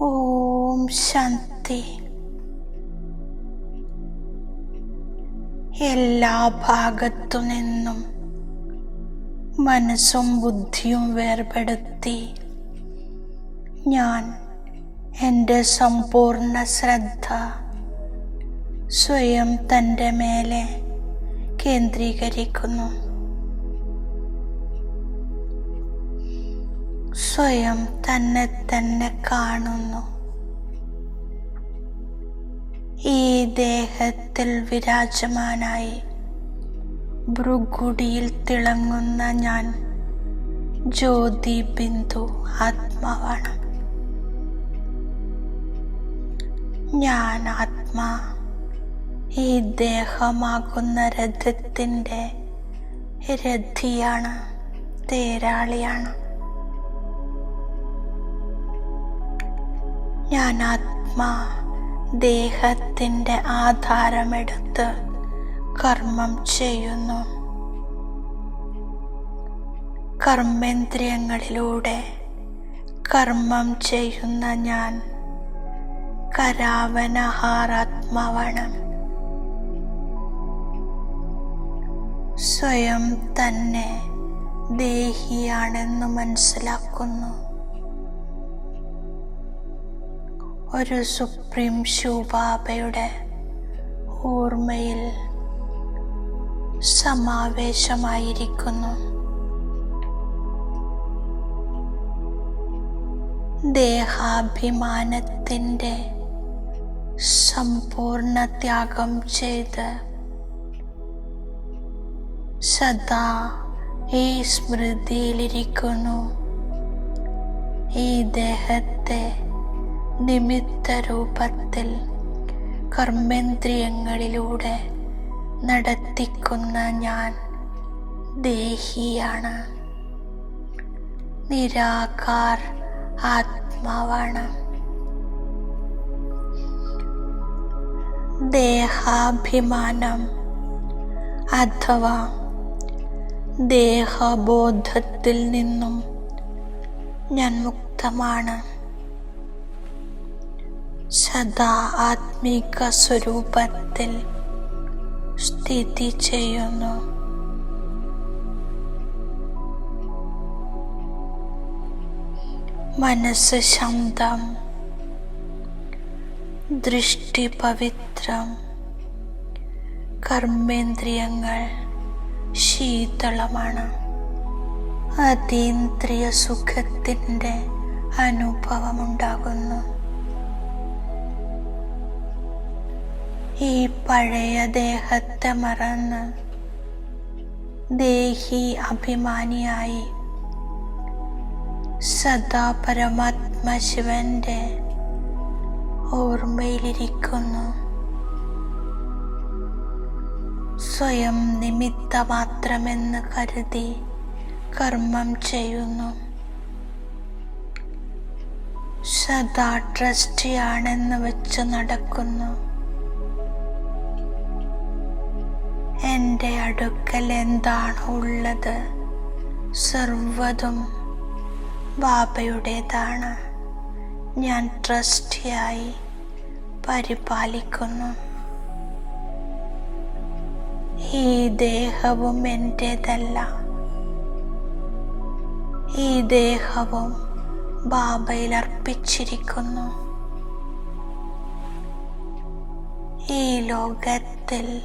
ഓം ശാന്തി. എല്ലാ ഭാഗത്തു നിന്നും മനസ്സും ബുദ്ധിയും വേർപെടുത്തി ഞാൻ എന്റെ സമ്പൂർണ ശ്രദ്ധ സ്വയം തന്റെ മേലെ കേന്ദ്രീകരിക്കുന്നു. സ്വയം തന്നെ തന്നെ കാണുന്നു. ഈ ദേഹത്തിൽ വിരാജമാനായി ഭ്രുഗുടിയിൽ തിളങ്ങുന്ന ഞാൻ ജ്യോതി ബിന്ദു ആത്മാവാണ്. ഞാൻ ആത്മാ. ഈ ദേഹമാകുന്ന രഥത്തിന്റെ രഥിയാണ് തേരാളിയാണ്. ഞാൻ ആത്മാ ദേഹത്തിന്റെ ആധാരമെടുത്ത് കർമ്മം ചെയ്യുന്നു. കർമ്മേന്ദ്രിയങ്ങളിലൂടെ കർമ്മം ചെയ്യുന്ന ഞാൻ കരാവനഹാരാത്മാവാണ്. സ്വയം തന്നെ ദേഹിയാണെന്ന് മനസ്സിലാക്കുന്നു. ഒരു സുപ്രീം ശൂബാബയുടെ ഓർമ്മയിൽ സമാവേശമായിരിക്കുന്നു. ദേഹാഭിമാനത്തിന്റെ സമ്പൂർണ ത്യാഗം ചെയ്ത് സദാ ഈ സ്മൃതിയിലിരിക്കുന്നു. ഈ ദേഹത്തെ നിമിത്ത രൂപത്തിൽ കർമ്മേന്ദ്രിയങ്ങളിലൂടെ നടത്തിക്കുന്ന ഞാൻ ദേഹിയാണ്. നിരാകാർ ആത്മാവാണ്. ദേഹാഭിമാനം അഥവാ ദേഹബോധത്തിൽ നിന്നും ഞാൻ മുക്തമാണ്. സദാ ആത്മീക സ്വരൂപത്തിൽ സ്ഥിതി ചെയ്യുന്നു. മനസ്സ് ശാന്തം ദൃഷ്ടി പവിത്രം കർമ്മേന്ദ്രിയങ്ങൾ ശീതളമാണ്. അതീന്ദ്രിയ സുഖത്തിന്റെ അനുഭവമുണ്ടാകുന്നു. ഈ പഴയ ദേഹത്തെ മറന്ന് ദേഹി അഭിമാനിയായി. സദാ പരമാത്മ ശിവന്റെ ഓർമ്മയിലിരിക്കുന്നു. സ്വയം നിമിത്ത മാത്രമെന്ന് കരുതി കർമ്മം ചെയ്യുന്നു. സദാ ട്രസ്റ്റിയാണെന്ന് വെച്ച് നടക്കുന്നു. എന്റെ അടുക്കൽ എന്താണ് ഉള്ളത് സർവതും ബാബയുടേതാണ്. ഞാൻ ട്രസ്റ്റിയായി പരിപാലിക്കുന്നു. ഈ ദേഹവും എന്റേതല്ല. ഈ ദേഹവും ബാബയിൽ അർപ്പിച്ചിരിക്കുന്നു. ഈ ലോകത്തിൽ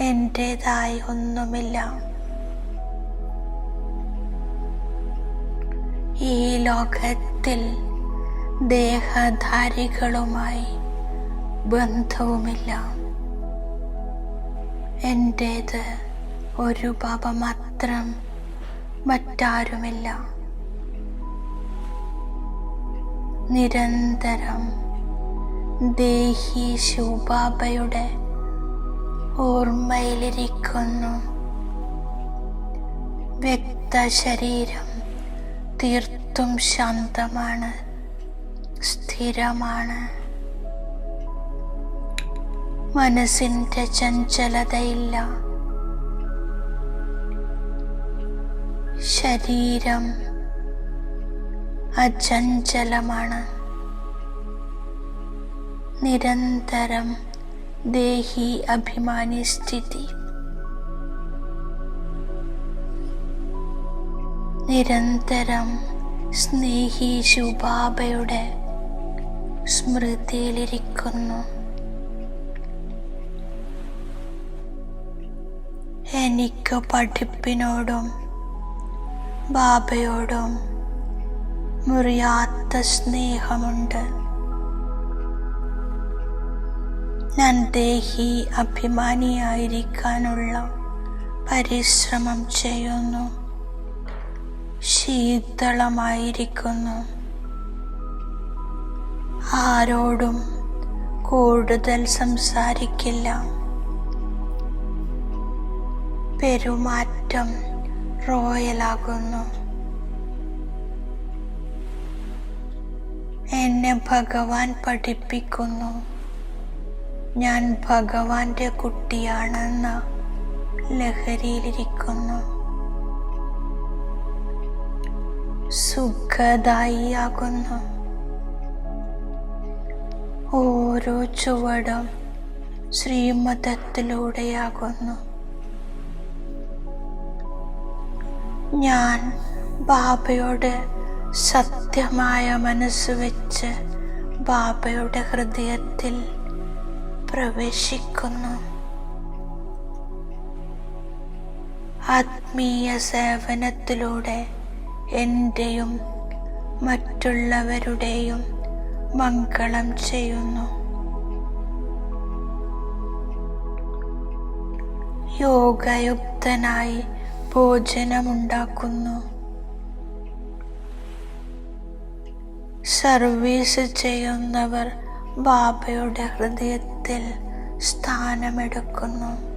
എന്റേതായി ഒന്നുമില്ല. ഈ ലോകത്തിൽ ദേഹധാരികളുമായി ബന്ധവുമില്ല. എന്റേത് ഒരു പാപ മാത്രം മറ്റാരുമില്ല. നിരന്തരം ദേഹി ശിവബാബയുടെ ഓർമ്മയിലിരിക്കുന്നു. വ്യക്ത ശരീരം തീർത്തും ശാന്തമാണ് സ്ഥിരമാണ്. മനസ്സിന്റെ ചഞ്ചലതയില്ല. ശരീരം അചഞ്ചലമാണ്. നിരന്തരം ദേഹി അഭിമാനി സ്ഥിതി. നിരന്തരം സ്നേഹി ശുഭാബയുടെ സ്മൃതിയിലിരിക്കുന്നു. എനിക്ക് പഠിപ്പിനോടും ബാബയോടും മുറിയാത്ത സ്നേഹമുണ്ട്. ഞാൻ ദേഹി അഭിമാനിയായിരിക്കാനുള്ള പരിശ്രമം ചെയ്യുന്നു. ശീതളമായിരിക്കുന്നു. ആരോടും കൂടുതൽ സംസാരിക്കില്ല. പെരുമാറ്റം റോയലാകുന്നു. എന്നെ ഭഗവാൻ പഠിപ്പിക്കുന്നു. ഞാൻ ഭഗവാന്റെ കുട്ടിയാണെന്ന് ലഹരിയിലിരിക്കുന്നു. സുഖദായിയാകുന്നു. ഓരോ ചുവടും ശ്രീമതത്തിലൂടെയാകുന്നു. ഞാൻ ബാബയോട് സത്യമായ മനസ്സ് വെച്ച് ബാബയുടെ ഹൃദയത്തിൽ പ്രവേശിക്കുന്നു. ആത്മീയ സേവനത്തിലൂടെ എന്റെയും മറ്റുള്ളവരുടെയും മംഗളം ചെയ്യുന്നു. യോഗയുക്തനായി ഭോജനമുണ്ടാക്കുന്നു. സർവീസ് ചെയ്യുന്നവർ ബാബയുടെ ഹൃദയത്തിൽ സ്ഥാനമെടുക്കുന്നു.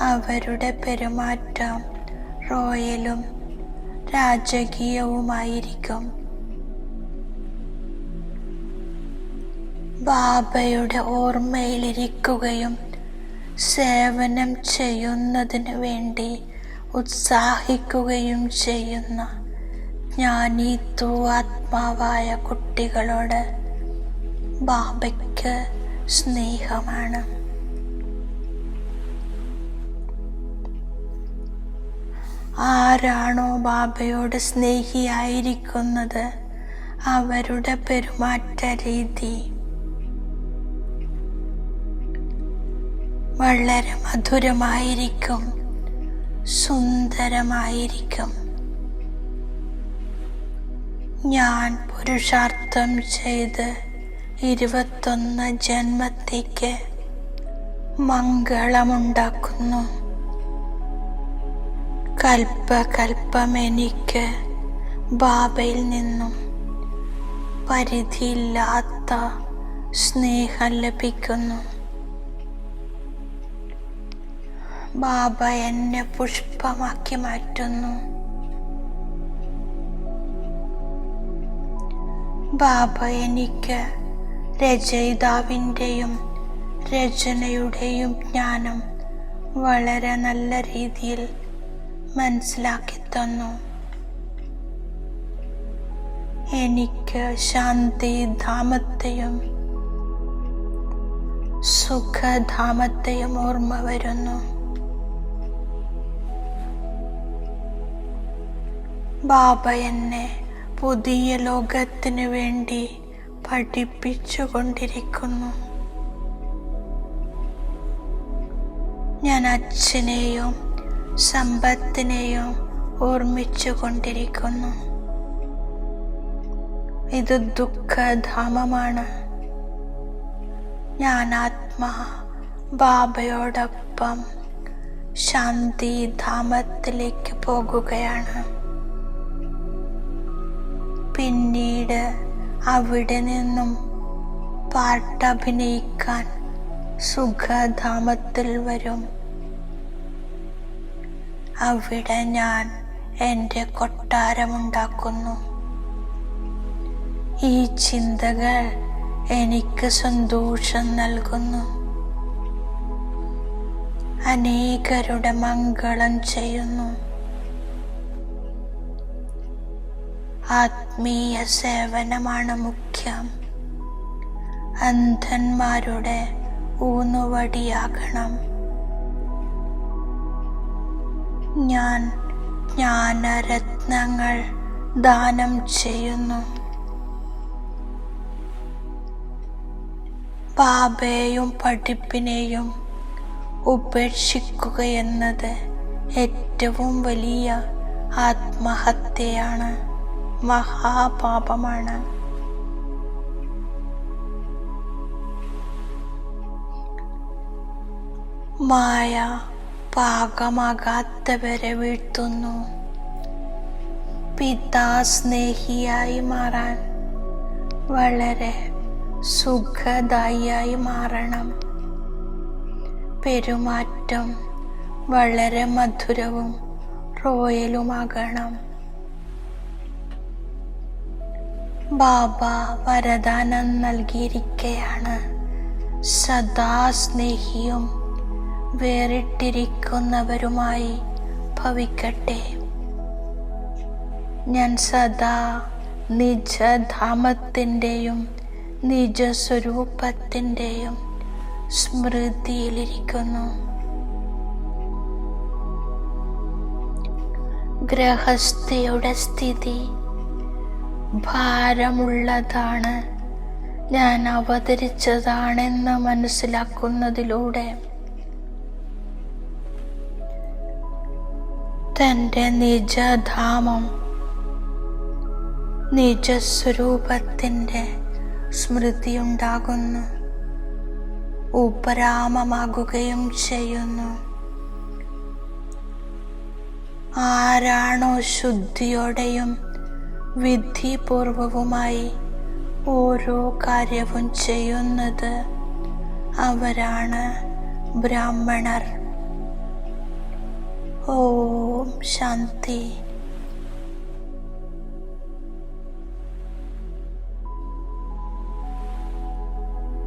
അവരുടെ പെരുമാറ്റം റോയലും രാജകീയവുമായിരിക്കും. ബാബയുടെ ഓർമ്മയിലിരിക്കുകയും സേവനം ചെയ്യുന്നതിന് വേണ്ടി ഉത്സാഹിക്കുകയും ചെയ്യുന്ന ജ്ഞാനീത്വ ആത്മാവായ കുട്ടികളോട് ബാബയ്ക്ക് സ്നേഹമാണ്. ആരാണോ ബാബയോട് സ്നേഹിയായിരിക്കുന്നത്? അവരുടെ പെരുമാറ്റ രീതി. വളരെ മധുരമായിരിക്കും. സുന്ദരമായിരിക്കും. ഞാൻ പുരുഷാർത്ഥം ചെയ്ത് ഇരുപത്തൊന്ന് ജന്മത്തേക്ക് മംഗളമുണ്ടാക്കുന്നു. കൽപ്പകൽപ്പം എനിക്ക് ബാബയിൽ നിന്നും പരിധിയില്ലാത്ത സ്നേഹം ലഭിക്കുന്നു. ബാബ എന്നെ പുഷ്പമാക്കി മാറ്റുന്നു. ബാബ എനിക്ക് രചയിതാവിന്റെയും രചനയുടെയും ജ്ഞാനം വളരെ നല്ല രീതിയിൽ മനസ്സിലാക്കി തന്നു. എനിക്ക് ശാന്തിധാമത്തെയും സുഖധാമത്തെയും ഓർമ്മ വരുന്നു. ബാബ എന്നെ പുതിയ ലോകത്തിനു വേണ്ടി പഠിപ്പിച്ചുകൊണ്ടിരിക്കുന്നു. ഞാൻ അച്ഛനെയും സമ്പത്തിനെയും ഓർമ്മിച്ചുകൊണ്ടിരിക്കുന്നു. ഇത് ദുഃഖധാമമാണ്. ഞാൻ ആത്മാ ബാബയോടൊപ്പം ശാന്തി ധാമത്തിലേക്ക് പോകുകയാണ്. പിന്നീട് അവിടെ നിന്നും പാട്ടഭിനയിക്കാൻ സുഖധാമത്തിൽ വരും. അവിടെ ഞാൻ എന്റെ കൊട്ടാരമുണ്ടാക്കുന്നു. ഈ ചിന്തകൾ എനിക്ക് സന്തോഷം നൽകുന്നു. അനേകരുടെ മംഗളം ചെയ്യുന്നു. ആത്മീയ സേവനമാണ് മുഖ്യം. അന്ധന്മാരുടെ ഊന്നുവടിയാകണം. ഞാൻ ജ്ഞാനരത്നങ്ങൾ ദാനം ചെയ്യുന്നു. പാപയെയും പഠിപ്പിനെയും ഉപേക്ഷിക്കുകയെന്നത് ഏറ്റവും വലിയ ആത്മഹത്യയാണ്. മഹാപാപമാണ്. മായ പാകമാകാത്തവരെ വീഴ്ത്തുന്നു. പിതാസ്നേഹിയായി മാറാൻ വളരെ സുഖദായിയായി മാറണം. പെരുമാറ്റം വളരെ മധുരവും റോയലുമാകണം. ബാബ വരദാനം നൽകിയിരിക്കയാണ്. സദാ സ്നേഹിയും വേറിട്ടിരിക്കുന്നവരുമായി ഭവിക്കട്ടെ. ഞാൻ സദാ നിജധാമത്തിന്റെയും നിജസ്വരൂപത്തിന്റെയും സ്മൃതിയിലിരിക്കുന്നു. ഗ്രഹസ്ഥയുടെ സ്ഥിതി ഭാരമുള്ളതാണ്. ഞാൻ അവതരിച്ചതാണെന്ന് മനസ്സിലാക്കുന്നതിലൂടെ തന്റെ നിജധാമം നിജസ്വരൂപത്തിന്റെ സ്മൃതിയുണ്ടാകുന്നു. ഉപരാമമാകുകയും ചെയ്യുന്നു. ആരാണോ ശുദ്ധിയോടെയും വിധിപൂർവവുമായി ഓരോ കാര്യവും ചെയ്യുന്നത് അവരാണ് ബ്രാഹ്മണർ. ഓം ശാന്തി.